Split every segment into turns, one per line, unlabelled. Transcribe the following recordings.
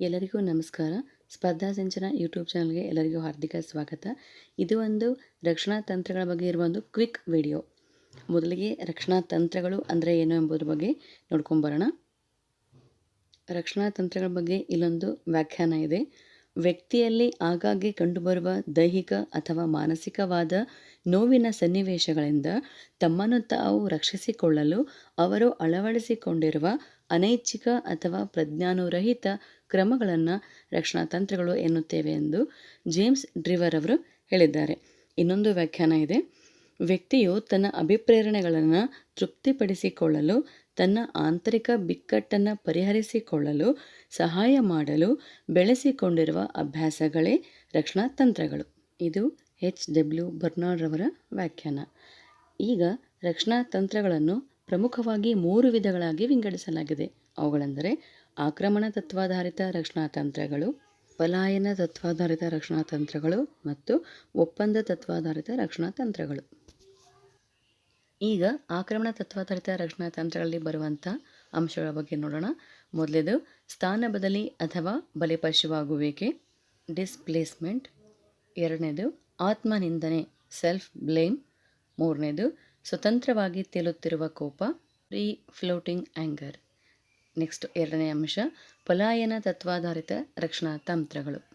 ಎಲ್ಲರಿಗೂ ನಮಸ್ಕಾರ. ಸ್ಪರ್ಧಾ ಸಿಂಚನ ಯೂಟ್ಯೂಬ್ ಚಾನಲ್ಗೆ ಎಲ್ಲರಿಗೂ ಹಾರ್ದಿಕ ಸ್ವಾಗತ. ಇದು ಒಂದು ರಕ್ಷಣಾ ತಂತ್ರಗಳ ಬಗ್ಗೆ ಇರುವ ಒಂದು ಕ್ವಿಕ್ ವಿಡಿಯೋ. ಮೊದಲಿಗೆ ರಕ್ಷಣಾ ತಂತ್ರಗಳು ಅಂದರೆ ಏನು ಎಂಬುದ್ರ ಬಗ್ಗೆ ನೋಡ್ಕೊಂಬರೋಣ ರಕ್ಷಣಾ ತಂತ್ರಗಳ ಬಗ್ಗೆ ಇಲ್ಲೊಂದು ವ್ಯಾಖ್ಯಾನ ಇದೆ. ವ್ಯಕ್ತಿಯಲ್ಲಿ ಆಗಾಗ್ಗೆ ಕಂಡುಬರುವ ದೈಹಿಕ ಅಥವಾ ಮಾನಸಿಕವಾದ ನೋವಿನ ಸನ್ನಿವೇಶಗಳಿಂದ ತಮ್ಮನ್ನು ತಾವು ರಕ್ಷಿಸಿಕೊಳ್ಳಲು ಅವರು ಅಳವಡಿಸಿಕೊಂಡಿರುವ ಅನೈಚ್ಛಿಕ ಅಥವಾ ಪ್ರಜ್ಞಾನುರಹಿತ ಕ್ರಮಗಳನ್ನು ರಕ್ಷಣಾ ತಂತ್ರಗಳು ಎನ್ನುತ್ತೇವೆ ಎಂದು ಜೇಮ್ಸ್ ಡ್ರಿವರ್ ಅವರು ಹೇಳಿದ್ದಾರೆ. ಇನ್ನೊಂದು ವ್ಯಾಖ್ಯಾನ ಇದೆ. ವ್ಯಕ್ತಿಯು ತನ್ನ ಅಭಿಪ್ರೇರಣೆಗಳನ್ನು ತೃಪ್ತಿಪಡಿಸಿಕೊಳ್ಳಲು ತನ್ನ ಆಂತರಿಕ ಬಿಕ್ಕಟ್ಟನ್ನು ಪರಿಹರಿಸಿಕೊಳ್ಳಲು, ಸಹಾಯ ಮಾಡಲು ಬೆಳೆಸಿಕೊಂಡಿರುವ ಅಭ್ಯಾಸಗಳೇ ರಕ್ಷಣಾ ತಂತ್ರಗಳು. ಇದು ಎಚ್. ಡಬ್ಲ್ಯೂ. ಬರ್ನಾಡ್ರವರ ವ್ಯಾಖ್ಯಾನ. ಈಗ ರಕ್ಷಣಾ ತಂತ್ರಗಳನ್ನು ಪ್ರಮುಖವಾಗಿ ಮೂರು ವಿಧಗಳಾಗಿ ವಿಂಗಡಿಸಲಾಗಿದೆ. ಅವುಗಳೆಂದರೆ ಆಕ್ರಮಣ ತತ್ವಾಧಾರಿತ ರಕ್ಷಣಾ ತಂತ್ರಗಳು, ಪಲಾಯನ ತತ್ವಾಧಾರಿತ ರಕ್ಷಣಾ ತಂತ್ರಗಳು ಮತ್ತು ಒಪ್ಪಂದ ತತ್ವಾಧಾರಿತ ರಕ್ಷಣಾ ತಂತ್ರಗಳು. ಈಗ ಆಕ್ರಮಣ ತತ್ವಾಧಾರಿತ ರಕ್ಷಣಾ ತಂತ್ರಗಳಲ್ಲಿ ಬರುವಂಥ ಅಂಶಗಳ ಬಗ್ಗೆ ನೋಡೋಣ. ಮೊದಲೇದು, ಸ್ಥಾನ ಬದಲಿ ಅಥವಾ ಬಲಿಪಶುವಾಗುವಿಕೆ. ಡಿಸ್ಪ್ಲೇಸ್ಮೆಂಟ್. ಎರಡನೇದು, ಆತ್ಮನಿಂದನೆ ಸೆಲ್ಫ್ ಬ್ಲೇಮ್ ಮೂರನೇದು, ಸ್ವತಂತ್ರವಾಗಿ ತೇಲುತ್ತಿರುವ ಕೋಪ. ಫ್ರೀ ಫ್ಲೋಟಿಂಗ್ ಆ್ಯಂಗರ್ ನೆಕ್ಸ್ಟ್ ಎರಡನೇ ಅಂಶ, ಪಲಾಯನ ತತ್ವಾಧಾರಿತ ರಕ್ಷಣಾ ತಂತ್ರಗಳು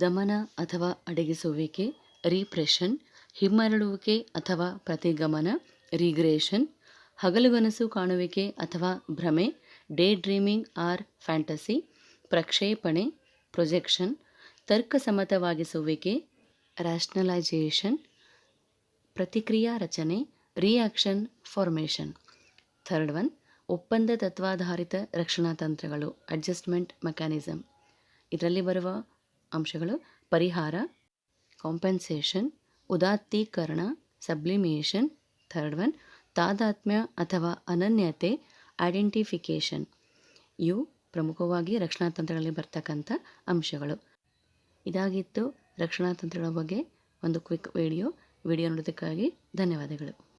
ದಮನ ಅಥವಾ ಅಡಗಿಸುವಿಕೆ, ರೀಪ್ರೆಷನ್, ಹಿಮ್ಮರಳುವಿಕೆ ಅಥವಾ ಪ್ರತಿಗಮನ. ರಿಗ್ರೇಷನ್, ಹಗಲುಗನಸು ಕಾಣುವಿಕೆ ಅಥವಾ ಭ್ರಮೆ ಡೇ ಡ್ರೀಮಿಂಗ್ ಆರ್ ಫ್ಯಾಂಟಸಿ, ಪ್ರಕ್ಷೇಪಣೆ, ಪ್ರೊಜೆಕ್ಷನ್, ತರ್ಕಸಮ್ಮತವಾಗಿಸುವಿಕೆ ರ್ಯಾಷನಲೈಜೇಷನ್ ಪ್ರತಿಕ್ರಿಯಾ ರಚನೆ, ರಿಯಾಕ್ಷನ್, ಫಾರ್ಮೇಷನ್. ಥರ್ಡ್ ಒನ್, ಒಪ್ಪಂದ ತತ್ವಾಧಾರಿತ ರಕ್ಷಣಾ ತಂತ್ರಗಳು, ಅಡ್ಜಸ್ಟ್ಮೆಂಟ್ ಮೆಕ್ಯಾನಿಸಮ್ ಇದರಲ್ಲಿ ಬರುವ ಅಂಶಗಳು ಪರಿಹಾರ, ಕಾಂಪೆನ್ಸೇಷನ್, ಉದಾತ್ತೀಕರಣ, ಸಬ್ಲಿಮೇಷನ್ ಥರ್ಡ್ ಒನ್, ತಾದಾತ್ಮ್ಯ ಅಥವಾ ಅನನ್ಯತೆ, ಐಡೆಂಟಿಫಿಕೇಷನ್. ಇವು ಪ್ರಮುಖವಾಗಿ ರಕ್ಷಣಾ ತಂತ್ರಗಳಲ್ಲಿ ಬರ್ತಕ್ಕಂಥ ಅಂಶಗಳು. ಇದಾಗಿತ್ತು ರಕ್ಷಣಾ ತಂತ್ರಗಳ ಬಗ್ಗೆ ಒಂದು ಕ್ವಿಕ್ ವಿಡಿಯೋ. ವಿಡಿಯೋ ನೋಡೋದಕ್ಕಾಗಿ ಧನ್ಯವಾದಗಳು.